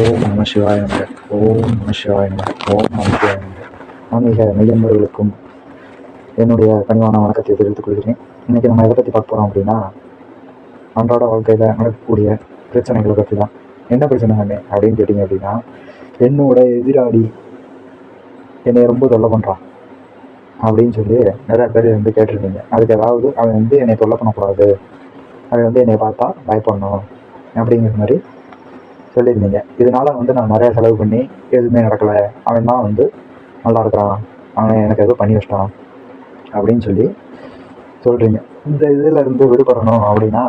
ஓம் நம சிவாய நமக. ஓம் நம சிவாய ஓம் நம சிவாய நமக. ஆன்மீக மெய்யன்பர்களுக்கும் என்னுடைய கனிவான வணக்கத்தை தெரிவித்துக் கொள்கிறேன். இன்னைக்கு நம்ம எதை பற்றி பார்க்க போகிறோம் அப்படின்னா அன்றாட வாழ்க்கையில் நடக்கக்கூடிய பிரச்சனைகளை பற்றி தான் என்ன பிரச்சனை அண்ணே அப்படின்னு கேட்டிங்க அப்படின்னா என்னோட எதிராளி என்னை ரொம்ப தொல்லை பண்ணுறான் அப்படின்னு சொல்லி நிறையா பேர் வந்து கேட்டிருக்கீங்க. அதுக்கு ஏதாவது அவன் வந்து என்னை தொல்லை பண்ணக்கூடாது. அவன் வந்து என்னை பார்த்தா பயப்படணும் அப்படிங்கிற மாதிரி சொல்லியிருந்தீங்க. இதனால வந்து நான் நிறைய செலவு பண்ணி எதுவுமே நடக்கலை. அவன் தான் வந்து நல்லா இருக்கிறான். அவன் எனக்கு எதுவும் பண்ணி வச்சிட்டான். அப்படின்னு சொல்லி சொல்கிறீங்க இந்த இதில் இருந்து விடுபடணும் அப்படின்னா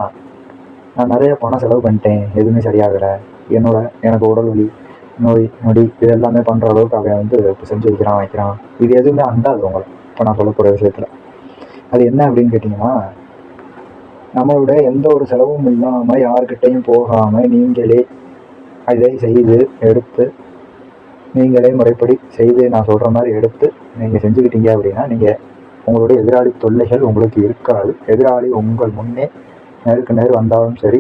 நான் நிறைய பணம் செலவு பண்ணிட்டேன். எதுவுமே சரியாகலை. என்னோட எனக்கு உடல் வலி நோய் நொடி இது எல்லாமே பண்ணுற அளவுக்கு அவன் வந்து செஞ்சு வைக்கிறான் வைக்கிறான். இது எதுவுமே அண்டாது உங்களை இப்போ நான் சொல்ல போகிற விஷயத்தில். அது என்ன அப்படின்னு கேட்டிங்கன்னா நம்மளோட எந்த ஒரு செலவும் இல்லாமல் யாருக்கிட்டையும் போகாமல் நீங்களே அதை செய்து எடுத்து நீங்களே முறைப்படி செய்து நான் சொல்கிற மாதிரி எடுத்து நீங்கள் செஞ்சுக்கிட்டீங்க அப்படின்னா நீங்கள் உங்களுடைய எதிராளி தொல்லைகள் உங்களுக்கு இருக்காது. எதிராளி உங்கள் முன்னே நேருக்கு நேர் வந்தாலும் சரி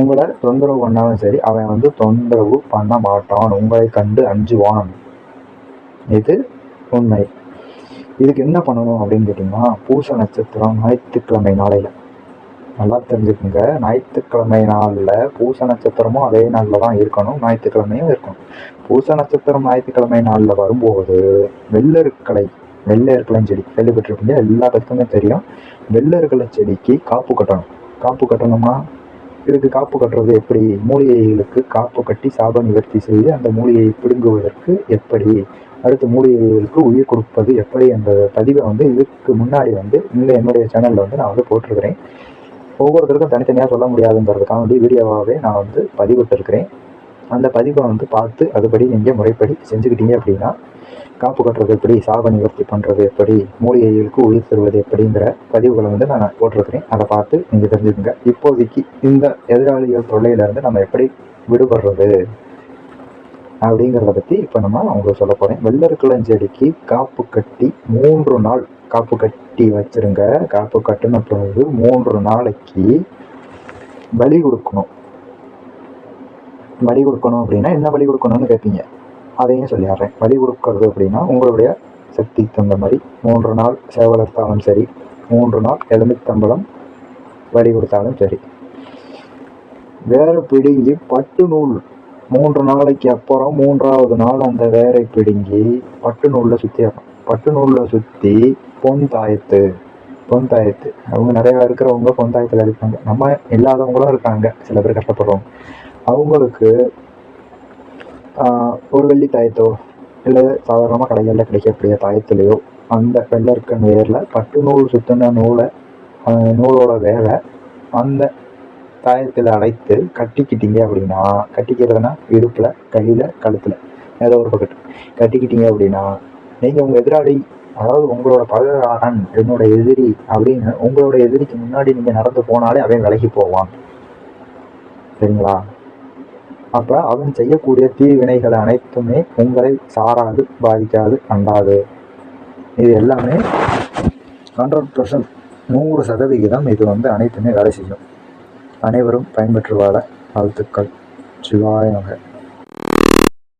உங்களை தொந்தரவு பண்ணாலும் சரி அவன் வந்து தொந்தரவு பண்ண மாட்டான். உங்களை கண்டு அஞ்சுவான். இது உண்மை. இதுக்கு என்ன பண்ணணும் அப்படின்னு கேட்டிங்கன்னா பூச நட்சத்திரம் ஞாயிற்றுக்கிழமை நாளையில் நல்லா தெரிஞ்சுக்கோங்க. ஞாயிற்றுக்கிழமை நாளில் பூச நட்சத்திரமும் அதே நாளில் தான் இருக்கணும். ஞாயிற்றுக்கிழமையும் இருக்கணும். பூச நட்சத்திரம் ஞாயிற்றுக்கிழமை நாளில் வரும்போது வெள்ளருக்கலை வெள்ளருக்கலை செடி கேள்விப்பட்டிருப்பீங்க. எல்லா பேருக்குமே தெரியும். வெள்ளருக்கலை செடிக்கு காப்பு கட்டணும். காப்பு கட்டணுமா? இதுக்கு காப்பு கட்டுறது எப்படி? மூலிகைகளுக்கு காப்பு கட்டி சாப நிவர்த்தி செய்து அந்த மூலிகையை பிடுங்குவதற்கு எப்படி? அடுத்து மூலிகைகளுக்கு உயிர் கொடுப்பது எப்படி? என்ற பதிவை வந்து இதுக்கு முன்னாடி வந்து இந்த என்னுடைய சேனலில் வந்து நான் வந்து போட்டிருக்கிறேன். ஒவ்வொருத்தருக்கும் தனித்தனியாக சொல்ல முடியாதுங்கிறதுக்காண்டி வீடியோவாகவே நான் வந்து பதிவிட்டிருக்கிறேன். அந்த பதிவை வந்து பார்த்து அதுபடி நீங்கள் முறைப்படி செஞ்சுக்கிட்டீங்க அப்படின்னா காப்பு கட்டுறது எப்படி சாப நிவர்த்தி பண்ணுறது எப்படி மூலிகைகளுக்கு உயிர் தருவது எப்படிங்கிற பதிவுகளை வந்து நான் போட்டிருக்கிறேன். அதை பார்த்து நீங்கள் தெரிஞ்சுக்கோங்க. இப்போதைக்கு இந்த எதிராளிகள் தொல்லையிலேருந்து நம்ம எப்படி விடுபடுறது? அப்படிங்கிறத பற்றி இப்போ நம்ம உங்களுக்கு சொல்ல போகிறேன் வெள்ளருக்குளஞ்செடிக்கு காப்பு கட்டி மூன்று நாள் காப்பு கட்டி வச்சிருங்க. காப்பு கட்டின பிறகு மூன்று நாளைக்கு பலி கொடுக்கணும். பலி கொடுக்கணும் அப்படின்னா என்ன பலி கொடுக்கணும்னு கேட்பீங்க அதையும் சொல்லிடுறேன் பலி கொடுக்கறது அப்படின்னா உங்களுடைய சக்தி தகுந்த மாதிரி மூன்று நாள் சேவலர்த்தாலும் சரி மூன்று நாள் எலுமித்தம்பளம் பலி கொடுத்தாலும் சரி. வேறு பிடுங்கி பட்டு நூல் மூன்று நாளைக்கு அப்புறம் மூன்றாவது நாள் அந்த வேரை பிடுங்கி பட்டு நூலில் சுற்றி பட்டு நூலில் சுற்றி பொன் தாயத்து பொன் தாயத்து. அவங்க நிறையா இருக்கிறவங்க பொன் தாயத்தில் இருக்காங்க நம்ம இல்லாதவங்களும் இருக்காங்க. சில பேர் கஷ்டப்படுறவங்க. அவங்களுக்கு ஒரு வெள்ளி தாயத்தோ இல்லை சாதாரணமாக கடைகளில் கிடைக்கக்கூடிய தாயத்துலேயோ அந்த வெள்ளருக்க நேரில் பட்டு நூல் சுற்றின நூலை நூலோட வேலை அந்த தாயத்தில் அடைத்து கட்டிக்கிட்டீங்க அப்படின்னா கட்டிக்கிறதுனா இடுப்பில் கையில் கழுத்தில். ஏதோ ஒரு பக்கத்து கட்டிக்கிட்டீங்க அப்படின்னா நீங்கள் உங்கள் எதிராளி அதாவது உங்களோட பகையாரன் என்னோட எதிரி அப்படின்னு உங்களோட எதிரிக்கு முன்னாடி நீங்கள் நடந்து போனாலே அவன் விலகி போவான். சரிங்களா? அப்போ அவன் செய்யக்கூடிய தீவினைகள் அனைத்துமே உங்களை சாராது பாதிக்காது அண்டாது. இது எல்லாமே ஹண்ட்ரட் பர்சன்ட் நூறு சதவிகிதம் இது வந்து அனைத்துமே வேலை செய்யும். அனைவரும் பயன்பெற்று வாழ வாழ்த்துக்கள். சிவாய